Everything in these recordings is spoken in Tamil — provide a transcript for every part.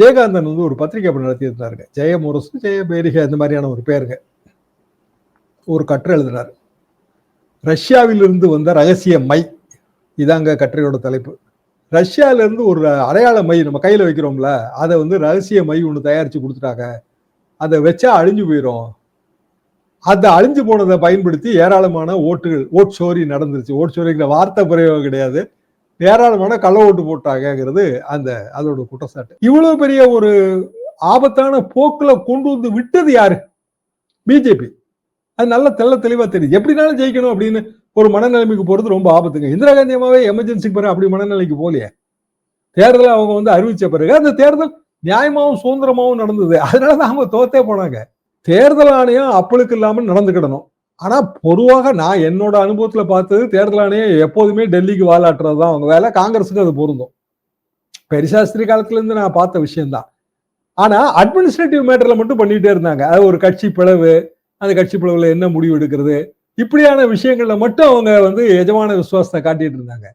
ஜெயகாந்தன் வந்து ஒரு பத்திரிகை அப்படி நடத்தியிருந்தாருங்க ஜெய முரசு ஜெய பேரிகை அந்த மாதிரியான ஒரு பேருங்க. ஒரு கட்டுரை எழுதினார் ரஷ்யாவிலிருந்து வந்த ரகசிய மை இதாங்க கட்டுரையோட தலைப்பு. ரஷ்யாவிலேருந்து ஒரு அடையாள மை நம்ம கையில் வைக்கிறோம்ல அதை வந்து ரகசிய மை ஒன்று தயாரித்து கொடுத்துட்டாங்க. அதை வச்சா அழிஞ்சு போயிடும் அந்த அழிஞ்சு போனதை பயன்படுத்தி ஏராளமான ஓட்டுகள் ஓட் சோரி நடந்துருச்சு. ஓட் சோரிங்கிற வார்த்தை பிரயோகம் கிடையாது. ஏராளமான கள்ள ஓட்டு போட்டாங்கங்கிறது அந்த அதோட குற்றச்சாட்டு. இவ்வளவு பெரிய ஒரு ஆபத்தான போக்குல கொண்டு வந்து விட்டது யாரு? பிஜேபி. அது நல்ல தெள்ள தெளிவா தெரியுது. எப்படினாலும் ஜெயிக்கணும் அப்படின்னு ஒரு மனநிலைமைக்கு போறது ரொம்ப ஆபத்துங்க. இந்திரா காந்தி அம்மாவே எமர்ஜென்சிக்கு பிறகு அப்படி மனநிலைக்கு போலையே தேர்தலை அவங்க வந்து அறிவிச்ச பிறகு அந்த தேர்தல் நியாயமாவும் சுதந்திரமாவும் நடந்தது. அதனால தான் அவங்க தோத்தே போனாங்க. தேர்தல் ஆணையம் அப்பளுக்கு இல்லாமல் நடந்துக்கிடணும். ஆனா பொதுவாக நான் என்னோட அனுபவத்துல பார்த்தது தேர்தல் ஆணையம் எப்போதுமே டெல்லிக்கு வாலாட்டுறது தான் அவங்க வேலை காங்கிரஸுக்கு அது பொருந்தும். பெரிசாஸ்திரி காலத்துல இருந்து நான் பார்த்த விஷயம்தான். ஆனா அட்மினிஸ்ட்ரேட்டிவ் மேட்டர்ல மட்டும் பண்ணிட்டே இருந்தாங்க. அது ஒரு கட்சி பிளவு அந்த கட்சி பிளவுல என்ன முடிவு எடுக்கிறது? இப்படியான விஷயங்கள்ல மட்டும் அவங்க வந்து எஜமான விசுவாசத்தை காட்டிட்டு இருந்தாங்க.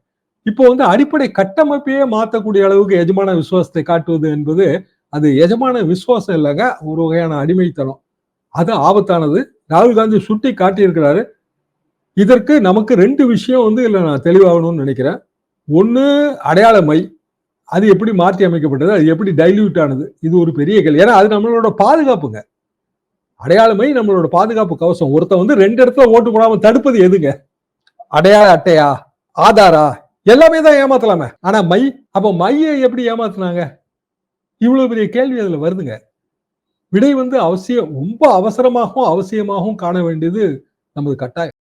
இப்போ வந்து அடிப்படை கட்டமைப்பையே மாற்றக்கூடிய அளவுக்கு எஜமான விசுவாசத்தை காட்டுவது என்பது அது எஜமான விசுவாசம் இல்லைங்க ஒரு வகையான அடிமைத்தனம். அது ஆபத்தானது. ராகுல் காந்தி சுட்டி காட்டியிருக்கிறாரு. இதற்கு நமக்கு ரெண்டு விஷயம் வந்து இல்லை நான் தெளிவாகணும்னு நினைக்கிறேன். ஒன்று அடையாள மை அது எப்படி மாற்றி அமைக்கப்பட்டது? அது எப்படி டைல்யூட் ஆனது? இது ஒரு பெரிய கேள்வி. ஏன்னா அது நம்மளோட பாதுகாப்புங்க. அடையாளமை நம்மளோட பாதுகாப்பு கவசம். ஒருத்தன் வந்து ரெண்டு இடத்துல ஓட்டு போடாம தடுப்பது எதுங்க? அடையாள அட்டையா ஆதாரா? எல்லாமே தான் ஏமாத்தலாமே. ஆனா மை அப்ப மையை எப்படி ஏமாத்தினாங்க? இவ்வளவு பெரிய கேள்வி அதுல வருதுங்க. விடை வந்து அவசியம் ரொம்ப அவசரமாகவும் அவசியமாகவும் காண வேண்டியது நமது கட்டாயம்.